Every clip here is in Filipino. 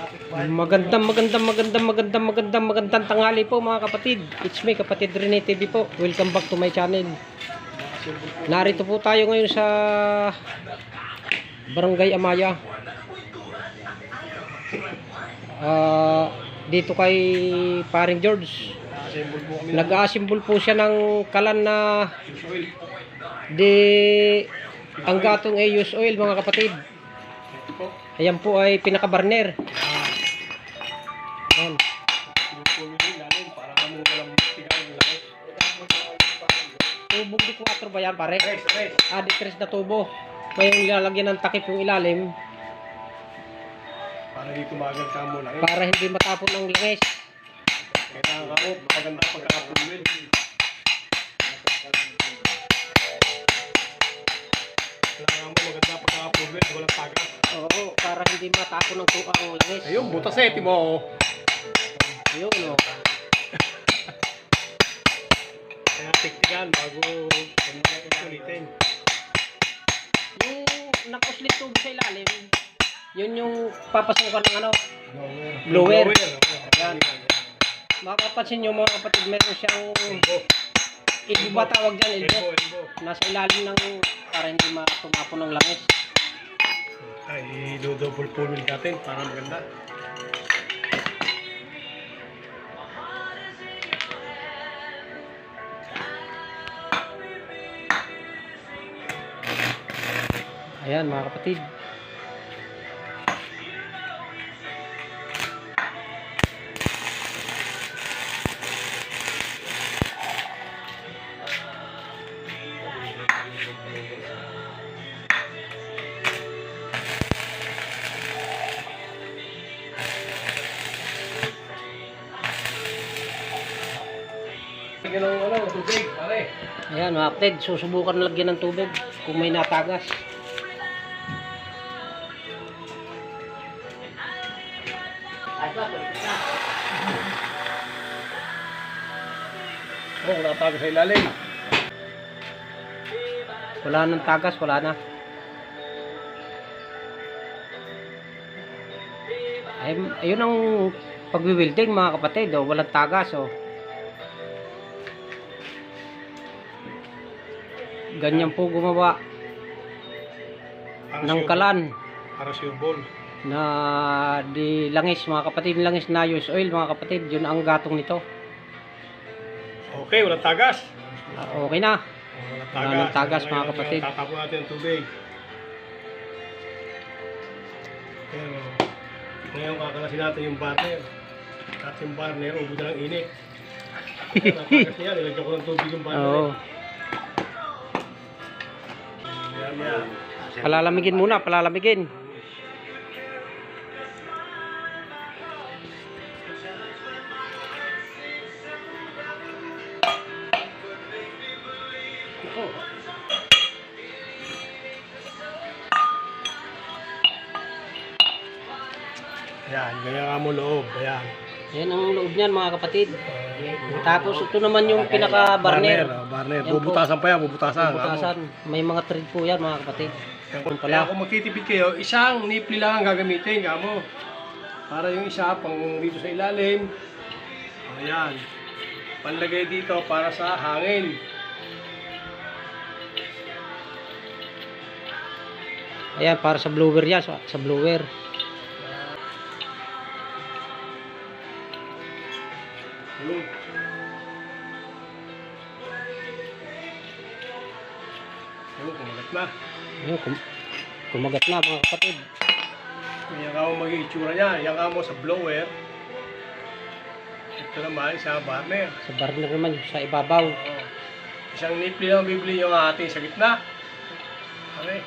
Magandang, magandang, magandang, magandang, magandang, magandang tanghali po mga kapatid. It's me, kapatid Rene TV po. Welcome back to my channel. Narito po tayo ngayon sa Barangay Amaya. Ah, dito kay Paring George. Assemble po siya ng kalan na di ang gatong ay oil mga kapatid. Ayan po ay pinaka-burner. Ayan. Tubong di 4 ba yan pare? Ah, di tres na tubo. May ilalagyan ng takip yung ilalim Para di tumagal ka lang. para hindi matapon ng langis. Kailangan ka mo, maganda pagkakapulwin. Maganda pagkakapulwin, walang tagas. Oo, para hindi matapon ng tuang ang langis. Ayun, butas eh, timo. Ayun, no. Kaya tiktigan bago ano ulitin. Yung nakuslit tubo sa ilalim, yun yung papasukan ng ano. Blower. Yan. Makapansin nyo mga kapatid, meron siyang ilbo ba tawag dyan, ilbo. Nasa ilalim ng para hindi matumapon ng langis. Ay, do-double pull natin para maganda. Ayan mga kapatid. Mga kapatid, susubukan lagyan ng tubig kung may natagas. Oh, wala tayo sa ilalim. Wala nang tagas, wala na. Ay, ayun ang pagwiwilding mga kapatid, oh, walang tagas. Oh. Ganyan po gumawa Para ng kalan ball. na di langis mga kapatid, langis na use oil mga kapatid, yun ang gatong nito. Okay, walang tagas. Ah, okay na. Oh, walang Wala tagas, mga kapatid. Tatapon natin ang tubig. Oh. Ngayon kakalasin natin yung barner. At yung barner, ubod na ng init. Ayan, ang tagas niya, nilagyan ko ng tubig yung barner. Oo. Palalamigin muna, palalamigin. Ayan, ganyan nga mo loob. Ayan. Yan ang loob niyan mga kapatid. Tapos ito naman yung pinaka-burner. oh, barner. Yan po. Bubutasan pa yan, bubutasan. Butasan. May mga thread po yan mga kapatid. Yan Kung Kaya pala. kung magtitipid kayo, isang nipli lang ang gagamitin, kamo. Para yung isa pang dito sa ilalim. Ayan. Panlagay dito para sa hangin. Ayan, para sa blower yan. Sa, sa blower. Ayun. Ayun, kumagat na. Ayun, kum- kumagat na mga kapatid. Yan ka mo maging itsura niya. Yan ka mo sa blower. Ito naman, sa burner. Sa burner naman sa ibabaw. Oo. Isang nipli lang bibili yung ating sa gitna. Okay.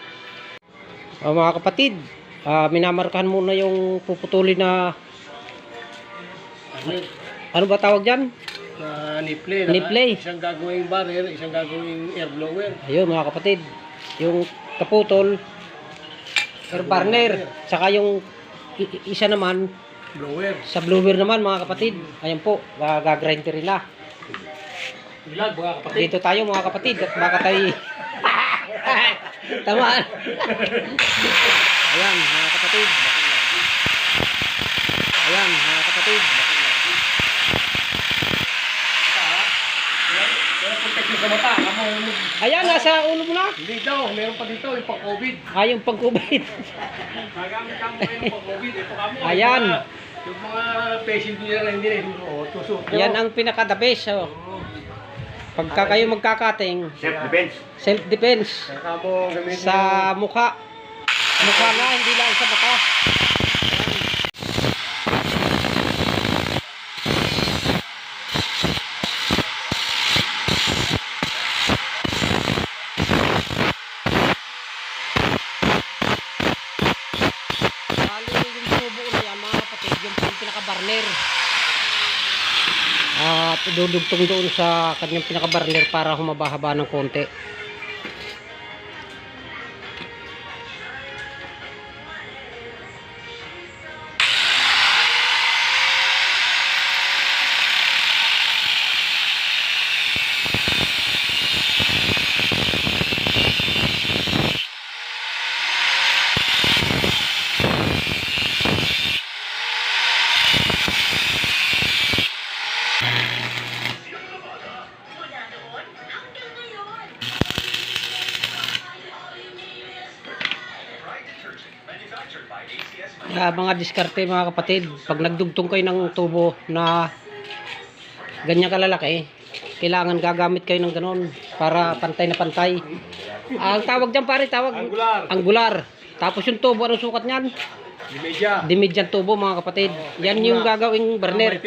O, mga kapatid, ah, minamarkahan muna yung puputulin na ano ba tawag dyan? na niple. Niple. Isang gagawing barrier, isang gagawing air blower. Ayun mga kapatid, yung kaputol, air burner, saka yung isa naman Blower. sa blower naman mga kapatid. Ayan po, gagrinder rin na. Ilag mga kapatid. Dito tayo mga kapatid at baka tayo Tamaan. Ayan mga kapatid. Ayan, nasa ulo mo na. Hindi daw, meron pa dito, yung pang-COVID. Ah, yung pag-COVID. Gagamit ka mo yung pang-COVID. Ito kamo. yung Ayan. mga- Yung mga patient nila na hindi na oh, tusok. Yan ang pinaka-the best. Oh. Pagka kayo magkakating, Self-defense. self-defense sa mukha. Mukha na, hindi lang sa mata. Dudugtong doon sa kanyang pinaka-barner para humaba-haba ng konti. Mga diskarte mga kapatid, pag nagdugtong kayo ng tubo na ganyan kalalaki, kailangan gagamit kayo ng ganon para pantay na pantay. Ang tawag dyan pare, tawag Angular. angular. Tapos yung tubo, anong sukat niyan? Di media. Dimidyan tubo mga kapatid. Yan yung gagawing burner.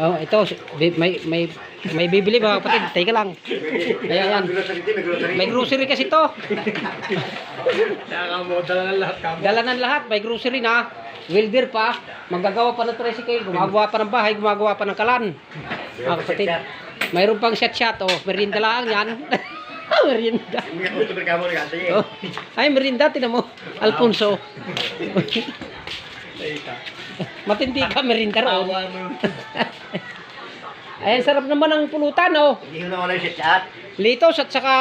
Oh, ito, may, may, may bibili mga kapatid. Teka lang. Ayan, yan. Grocery din, may grocery. Kasi to. Ka mo, dala na lahat kamo. Dala ng lahat, may grocery na. Welder pa, magagawa pa ng tricycle, gumagawa pa ng bahay, gumagawa pa ng kalan. Mga kapatid, mayroon pang shot-shot, oh, merinda lang yan. merinda. Ka. Oh. Ay, merinda, tinan mo. Alfonso. Matindi ka, merinda raw. Mo. Ayan, sarap naman ang pulutan, oh. Hindi ko na wala yung shit-chat. Litos at saka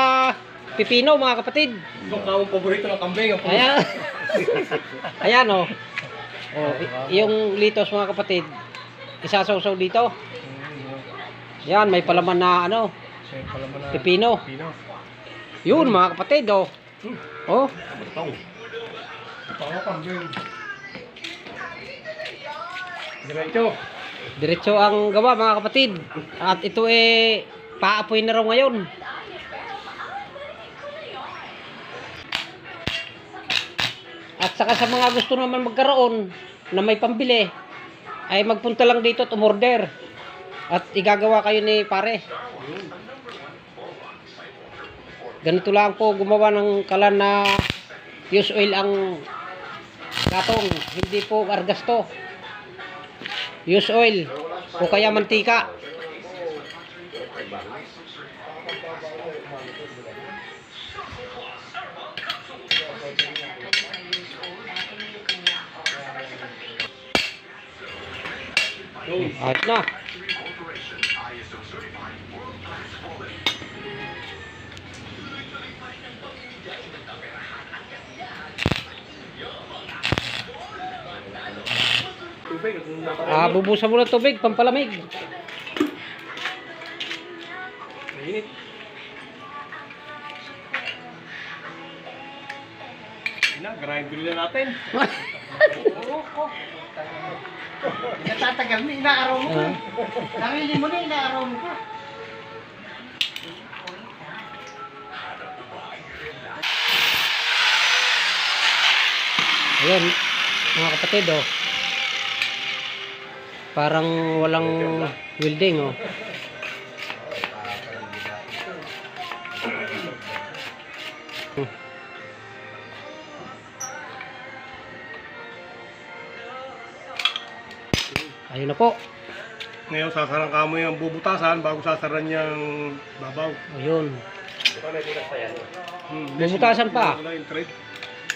pipino, mga kapatid. Ito kamong paborito ng kambing. Ang Ayan. Ayan, oh. oh. Yung litos, mga kapatid, isasawsaw dito. Yan, may palaman na ano, Siya pala mo na. pipino. Pino. Yun, mga kapatid, oh. Oh, Butong. Ito ako kambing. Diretso. Diretso ang gawa, mga kapatid. At ito eh, paapoy na raw ngayon. At saka sa mga gusto naman magkaroon na may pambili, ay magpunta lang dito at umorder. At igagawa kayo ni pare. Ganito lang po gumawa ng kalan na use oil ang gatong, hindi po argas to. Use oil o kaya mantika. Ayos na. Tubig. Ah, bubusan mo ng tubig, pampalamig. Mainit. Na, grind na natin. Natatagal mo, inaaraw mo Ah. Nangili mo na, inaaraw mo pa. Ayun, mga kapatid, oh. Parang walang welding, oh. Hmm. Ayun na po. Ngayon, sasarang ka mo yung bubutasan bago sasaran yung babaw. Ayun. Hmm, Bubutasan pa?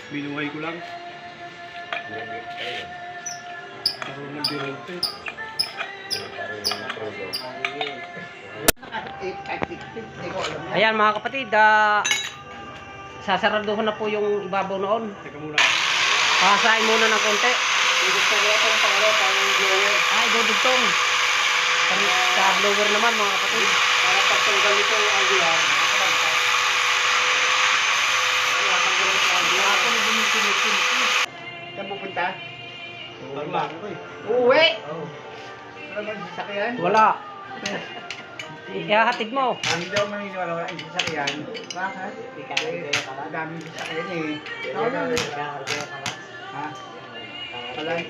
Binuhay ko lang. Binuhay ko lang. Parang ng birente. Ayan mga kapatid, ah, uh, sasaraduhan na po yung ibabaw noon. Teka muna. Pasahin muna ng konti. Dudugtong ito ang pangalo, pang blower. Ay, dudugtong. Sa blower naman mga kapatid. Para pagtanggal ito ang angular, Saan pupunta? Parla. Uwi! Wala bang sasakyan? Wala. Ihahatid mo. Hindi daw maniniwala wala yung sasakyan. Bakit? Ang daming sasakyan eh. Ha? Palay.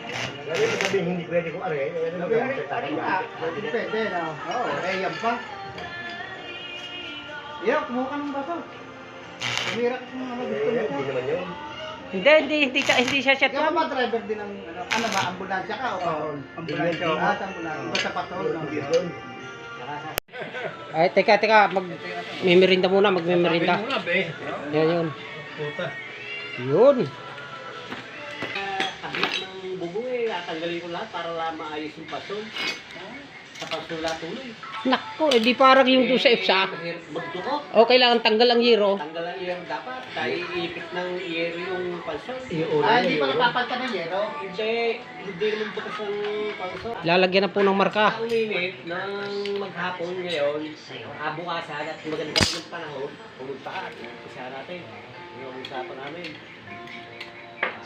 Dali mo sabihin hindi pwede kung are. Sabi are nga. Pwede pwede no. Oo, eh yan pa. Iyo, kumuha ka ng baso. Tumira ka kung ano gusto mo. Hindi naman yun. Hindi, hindi, hindi, siya- hindi siya shot Ikaw yan. ba driver din ng ano, ano ba, ambulansya ka o patrol? Ambulansya. Ah, sa ambulansya. Iba sa patrol. no? Ay, teka, teka, mag mimirinda muna, Sabi magmimirinda. mo na, be. Yan yun. Puta. Yun. Kahit ng bubong eh, tatanggalin ko lahat para maayos yung paso. Sa paso lahat tuloy. Nako, eh di parang yung doon sa EPSA. Mahirap magdukot. O, kailangan tanggal ang yero. Tanggal ang iyong dapat. Dahil iipit ng iyero yung paso. Ah, hindi pa napapalta ng yero. Hindi, hindi naman bukas ang paso. Lalagyan na po ng marka. Ang minute ng maghapon ngayon, ah, bukasan at maganda ng panahon, pumunta ka, isa natin. Yung usapan namin.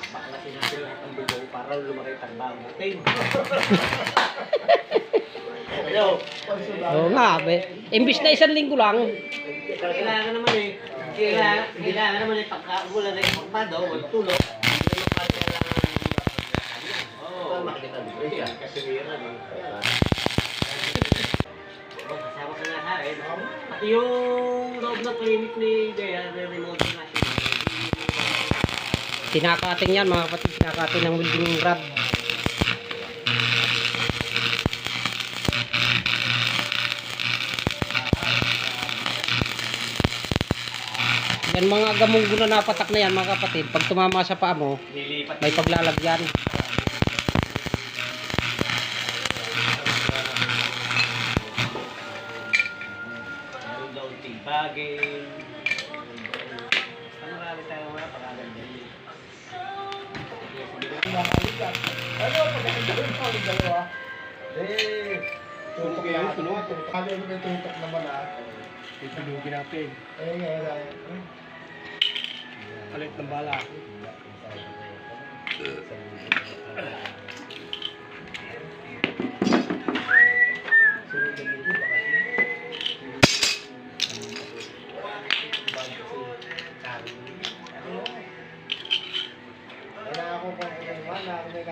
Paklasin natin lahat ng bubong para lumaki ang trabaho natin. Ano? Oo nga, be. Imbis na isang linggo lang. Kailangan naman eh. Kailangan, kailangan naman eh. Pagka wala na yung pagpado, wala tulog. Pati yung loob ng clinic ni Dea, re-remote natin. Kinakating yan, mga kapatid. Kinakating ng welding rod. Yan mga gamunggo na napatak na yan, mga kapatid. Pag tumama sa paa mo, Nilipat may paglalagyan. Tibagin. Ano marami tayo mga pagkaganda yun. Eh, Tutok yan, tunog. Kali mo may tutok naman ah. Itunugin natin. Eh, ngayon. Palit ng bala.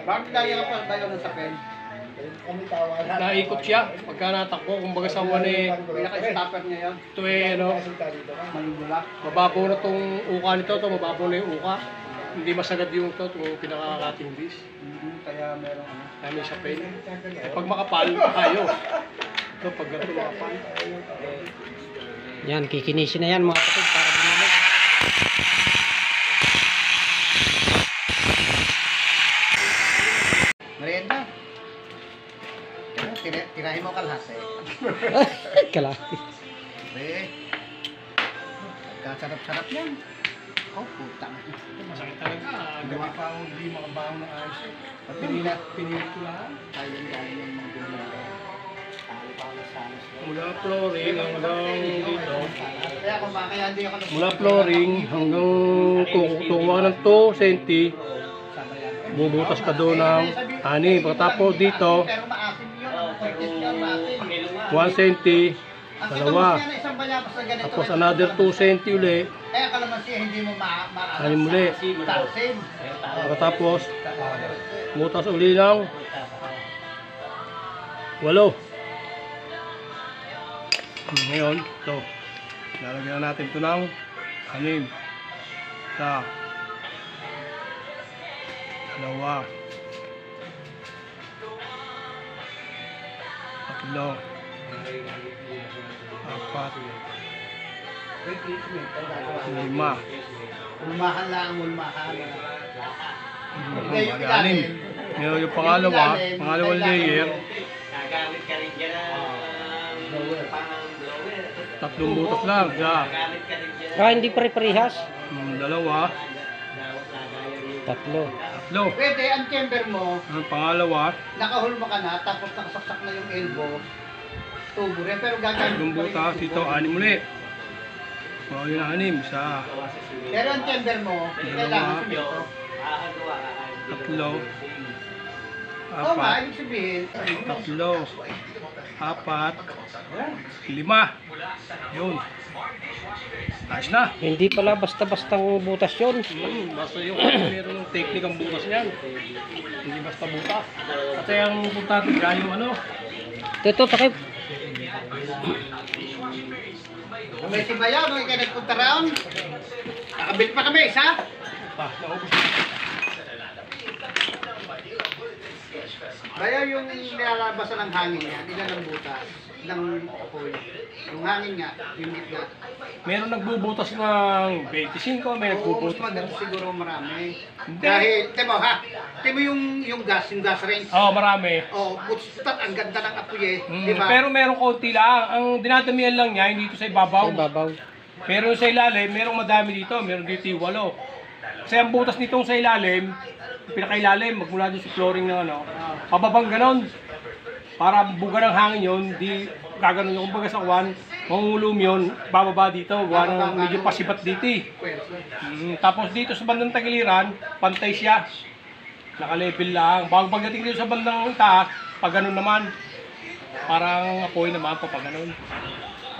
Bakit lagi ka pa tayo ng sapin? Naikot siya. Pagka natakbo, kumbaga sa one eh, Pinaka-stopper niya yan. ito eh, ano, Manila. mababaw na tong uka nito, to mababaw na yung uka. Hindi masagad yung to, itong pinakakating bis. Kaya meron ano. Kami sa pen. Eh, pag makapal, ayos. Ito, pag ganito makapal. Yan, kikinisin na yan, mga kapatid. Para bumalik. Eh. Kalahati. Eh. Kasarap-sarap yan. Oh, puta. Masakit talaga. Gabi pa ako hindi makabangon ng ayos eh. Pinila. Pinilit ko lang. Galing yung mga pinila. Mula flooring hanggang dito. Kaya kung Mula flooring hanggang tukuha ng 2 cm. Bubutas ka doon ng ani. Pagkatapos dito, 1 cm. Ang Dalawa. Tapos another 2 cm uli. Kaya kalamansi hindi mo ma... ma Ani muli. Talsim. Pagkatapos, butas uli ng 8. Ngayon, ito. Lalagyan na natin ito ng anim. Isa. Dalawa. Tatlo. Apat. Lima. Ulmahan lang, ulmahan. Yung anim. Ngayon yung pangalawa, pangalawang layer, Gagamit ka rin dyan blower. tatlong butas lang. Dyan Ah, hindi pare-parehas. Mm, Dalawa. Yung Tatlo. Tatlo. Pwede, ang chamber mo, Ang pangalawa, nakahulma ka na, tapos nakasaksak na yung elbow. Tubo rin, pero pa rin butas. yung Dito, tubo. anim ulit. So, yun ang anim. Isa. Pero ang chamber mo, kailangan sumito. Tatlo, apat, sabihin, tatlo, apat, lima. Yun. Ayos na. Hindi pala basta-bastang butas yun. Hmm, basta yung meron ng technique ang butas niyan. Hindi basta butas. Kasi ang butas gaya yung ano. Ito, takip. May si Bayaw, nung ikay nagpunta raon, nakabit pa kami, isa. Ah, naubos. Bayaw yung nilalabasan ng hangin niya, ilan ang butas, ng apoy. Yung hangin nga, yung gitna. Meron nagbubutas ng 25, may Oo, mas nagbubutas ng... maganda siguro marami. Hindi. Dahil, temo ha, temo yung, yung gas, yung gas range. Oo, oh, marami. Oh, putat, ang ganda ng apoy eh. Mm, Di ba? Pero meron konti lang. Ang dinadamihan lang niya, hindi dito sa Sa ibabaw. ibabaw. Pero sa ilalim, merong madami dito. Meron dito yung walo. Kasi ang butas nitong sa ilalim, pinakailalim, magmula doon sa flooring ng ano, pababang ganon. Para buga ng hangin yun, di gaganon yung kumbaga sa kwan, mangungulum yun, bababa dito, gawa ng medyo pasibat dito eh. Mm, tapos dito sa bandang tagiliran, pantay siya. Naka-level lang. Bago pagdating dito sa bandang taas, pag ganun naman, parang apoy naman pa pag ganun.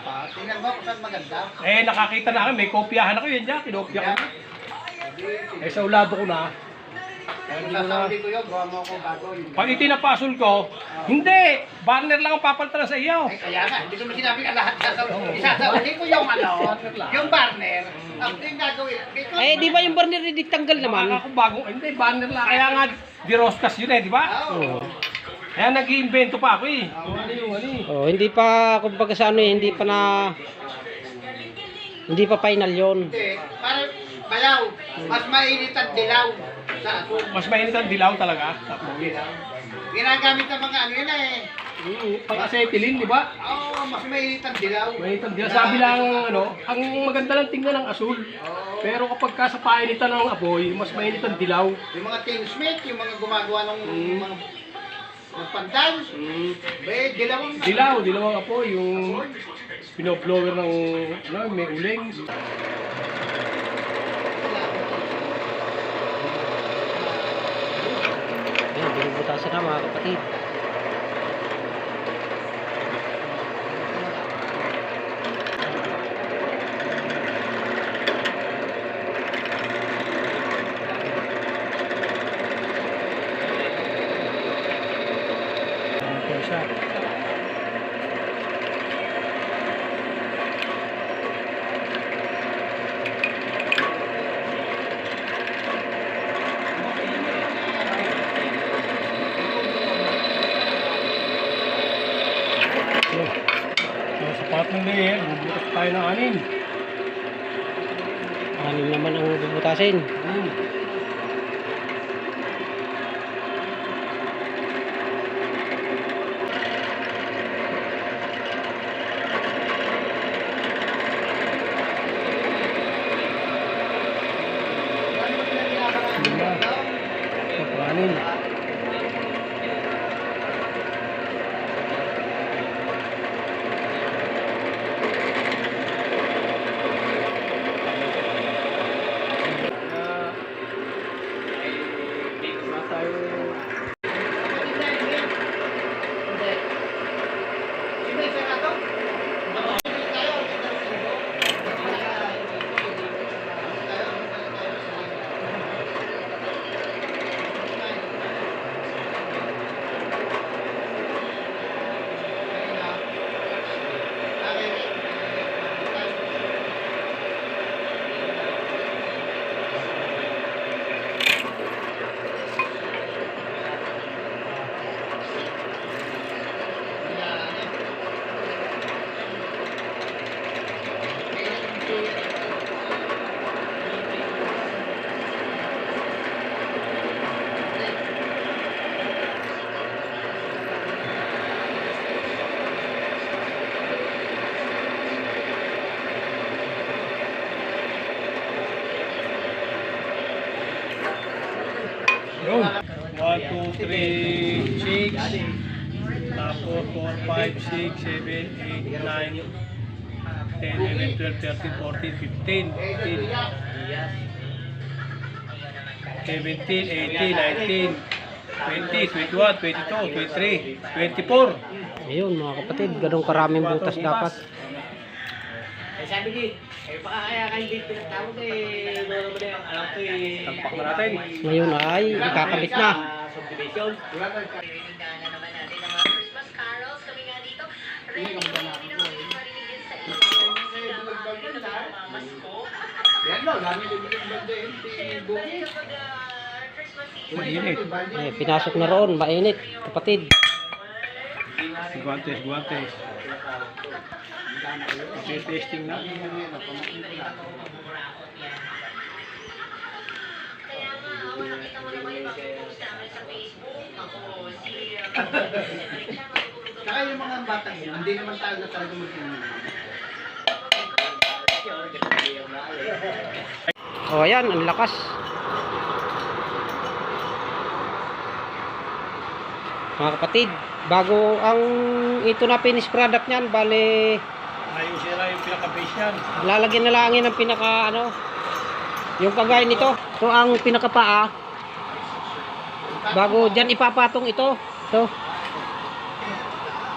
Ah, Tingnan mo kung saan maganda. eh, nakakita na kami, may kopyahan ako yan dyan, kinopya ko. Eh, sa ulado ko na. Sasabi ko yun, gawa mo ako bago. Pag itinapasol ko, hindi, banner lang ang papalitan sa iyo. Ay, kaya nga, hindi ko na sinabi ka lahat. Sasabihin isasabihin ko yung ano, yung. Ang yung gagawin. Eh, di ba yung barnier hindi tanggal naman? Mga ako bagong, hindi, banner lang. Kaya nga, di roskas yun eh, di ba? Oo. Kaya nag-iimbento pa ako eh. Yung. Oh, hindi pa, kumbaga sa ano eh, hindi pa na... Hindi pa final yon. Hindi, para bayaw, mas mainit at dilaw. Mas mainit ang dilaw talaga. Tapos, Ginagamit ng mga ano yun eh. mm, pag acetylene, di ba? Oo, mas mainit ang dilaw. Mainit ang dilaw. Sabi lang, ano, ang maganda lang tingnan ng asul. Pero kapag ka sa painitan ng apoy, mas mainit ang dilaw. Yung mga tinsmith, yung mga gumagawa ng Mm. mga ng pandan, Mm, eh, dilaw ang dilaw, dilaw ang apoy. Yung pinoblower ng, ano, may uling. Binubutasan na mga kapatid. Okay, siya. So, so sapat ng layer, bubutas tayo ng anin. Anim naman bubutasin. Anin. Lima. Tapos anin. Wala tayo Yun. 1, 2, 3, 6. Tapos 4, 5, 6, 7, 8, 9, 10, 11, 12, 13, 14, 15. 15. 17, 18, 19, 20, 21, 22, 23, 24. Ayun mga kapatid, ganun karaming butas dapat. Eh, sabi ni, eh, baka kaya kayo dito pinatawag eh, lolo mo na yung alam ko eh. Tampak na natin. Ngayon ay ikakabit na. Subdivision. Pinagdaanan naman natin ang mga Christmas carols. Kami nga dito, ready na ready na kami marinig yan sa inyo. Mamasko. Yan lang, lami din yung banda yun. Siyempre, kapag ah, Mainit. Eh, pinasok na roon, mainit, kapatid. Guantes, guantes. Okay, testing na. kaya nga, nakita mo naman yung mga post namin sa Facebook. Ako, si... Saka yung mga batang yun, hindi naman tayo na talaga mag-inom. O ayan, ang lakas. Mga kapatid, bago ang ito na finish product niyan, bale Ayusin na yung pinaka-base yan. lalagyan na lang ng pinaka ano yung kagaya nito. Ito ang pinakapaa. Bago diyan ipapatong ito. Ito.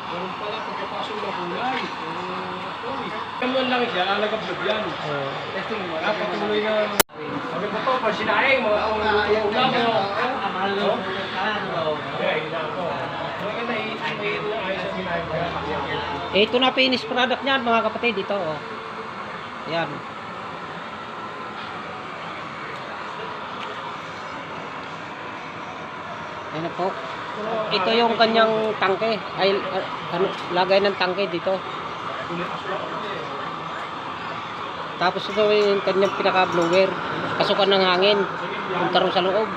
Ganun pala pagkapasok ng kulay. Mo lang siya, lalagab-lab yan. Oh. Testing mo, napatuloy na. Sabi ko to, pag sinaing, mga ulam mo. Ang mahal na yung ano. Okay, na ako. Mga na i-i-i na ayos sa sinaing ko. Eh, ito na finish product niyan mga kapatid ito oh. Ayan. Ayan po. Ito yung kanyang tangke. Ay, ah, ano, lagay ng tangke dito. Tapos ito yung kanyang pinaka-blower. Pasukan ng hangin. Punta rin sa loob.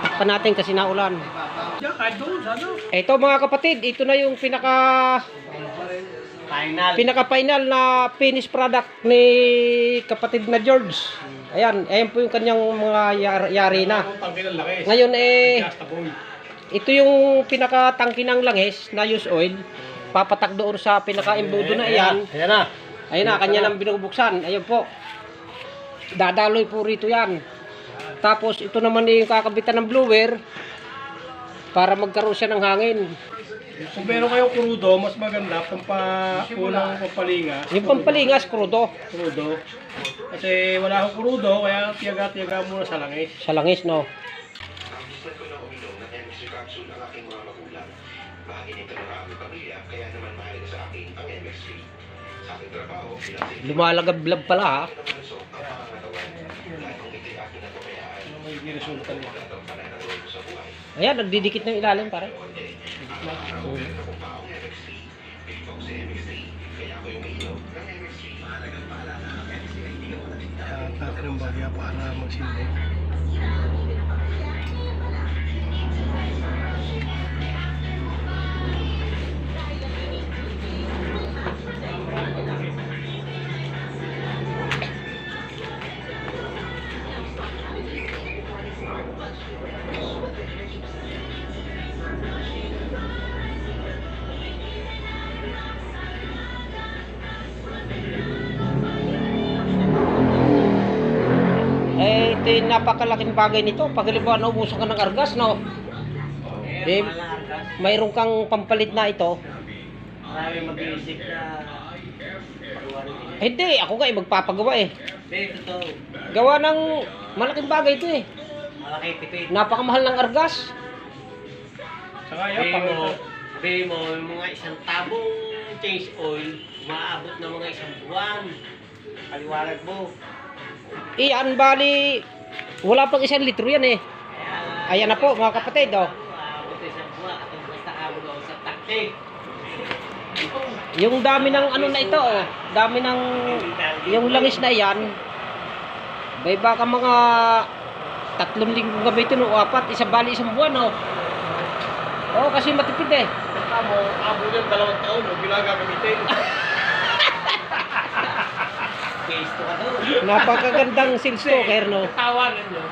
Takpan natin kasi naulan. Ito mga kapatid, ito na yung pinaka Final. pinaka final na finished product ni kapatid na George. Ayan, ayan po yung kanyang mga yar- yari na. Ngayon eh, ito yung pinaka tangki ng langis na use oil. Papatak doon sa pinaka embudo na iyan. Ayan na. Ayun na, kanya nang binubuksan. Ayun po. Dadaloy po rito yan. Tapos ito naman yung kakabitan ng blower para magkaroon siya ng hangin. Kung meron kayong krudo, mas maganda kung pa unang pampalinga. Yung pampalingas, krudo. Krudo. Kasi wala akong krudo, kaya tiyaga-tiyaga muna sa langis. Sa langis, no? Lumalagablab pala ha. Ano? Ayan, nagdidikit ng ilalim pare. Kaya natin ang bagya para magsindi. Eh, ito yung napakalaking bagay nito. Pag halimbawa naubusan ka ng argas, no? Eh, mayroon kang pampalit na ito. Marami mag-iisip na. Eh, Hindi, ako nga eh, magpapagawa eh. Gawa ng malaking bagay ito eh. malaki tipid. Napakamahal ng argas. Saka yan, Sabi pag mo, sabi mo, mga isang tabong change oil, umaabot ng mga isang buwan. Paliwanag mo. Iyan, bali, wala pang isang litro yan eh. Ayan na po, mga kapatid, oh. Isang. Yung dami ng ano na ito, oh. Dami ng, yung langis na yan, may baka mga tatlong linggo gamitin o apat, isa bali isang buwan, oh. Oo, kasi matipid eh. mo, abo yan dalawang taon, huwag yun lang gagamitin. Case to ka doon. Napakagandang seal stalker, no? Tawanan nyo.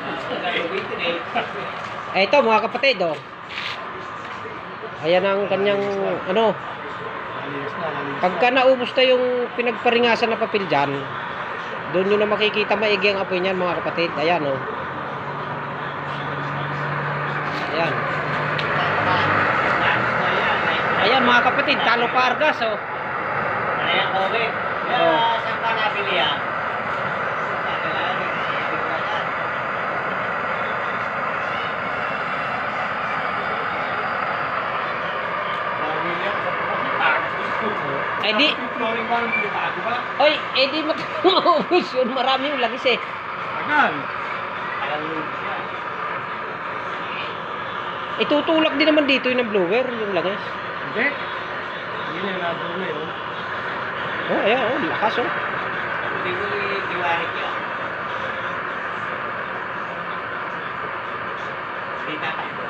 Eh. Ito, mga kapatid, oh. Ayan ang kanyang ano, pagka naubos na yung pinagparingasan na papel dyan, doon nyo na makikita maigi ang apoy niyan mga kapatid. Ayan oh. Ayan. Ayan mga kapatid, talo pa argas oh. Yan, Kobe? Kaya, Oh. Ka nabili yan? Pagkakita. Eh di, Yung oy, eh di maubos yun. Marami yung lagis eh. Tagal. Itutulak din naman dito yung blower, yung lagis. Hindi. Hindi na nandun na yun. Oh, ayan, oh, lakas oh. Hindi ko itiwarik yan. Hindi tatakbo.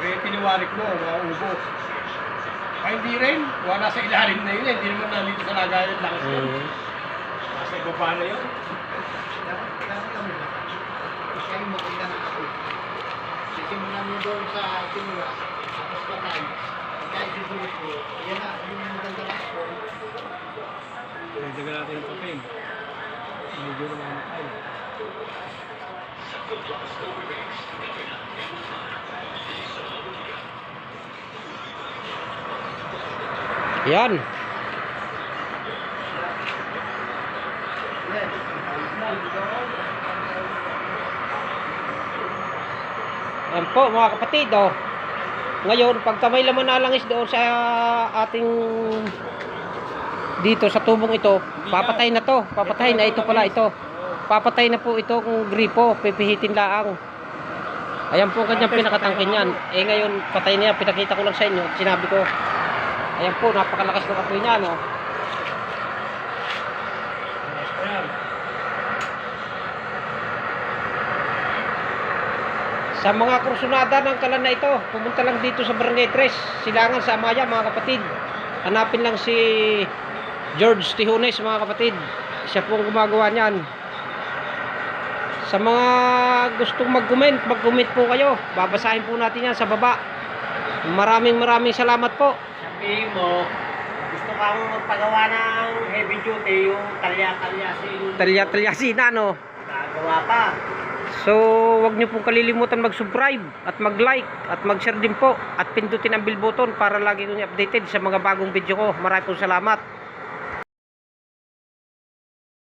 Kaya tiniwarik mo, mauubos. Ay, hindi rin. Wala sa ilalim na yun. eh. Hindi naman nandito sa lagayan lang. Mm. Nasa ibaba na yun. Dapat kailangan kami ba? Kasi yung maganda na ako. Sisimulan mo doon sa simula. Tapos patay. Pagka isusunod ko, yan na, yung maganda na ako. Dagdagan natin yung papel. Medyo na mamatay. Yan. Yan po mga kapatid oh. Ngayon, pagka may laman na langis doon sa ating dito sa tubong ito, papatay na to. Papatay na ito pala ito. Papatay na po ito kung gripo, pipihitin laang. Ayan po ang kanyang pinakatangkin yan. Eh ngayon, patay na yan. Pinakita ko lang sa inyo. Sinabi ko. Ayan po, napakalakas ng apoy niya, no? Sa mga kursunada ng kalan na ito, pumunta lang dito sa Barangay 3, Silangan sa Amaya, mga kapatid. Hanapin lang si George Tijunes, mga kapatid. Siya po ang gumagawa niyan. Sa mga gustong mag-comment, mag-comment po kayo. Babasahin po natin yan sa baba. Maraming maraming salamat po. Sabihin mo, gusto kang magpagawa ng heavy duty, yung talya-talyasin. Talya-talyasina, no? Nagawa pa. So, wag niyo pong kalilimutan mag-subscribe at mag-like at mag-share din po at pindutin ang bell button para lagi ko updated sa mga bagong video ko. Maraming pong salamat.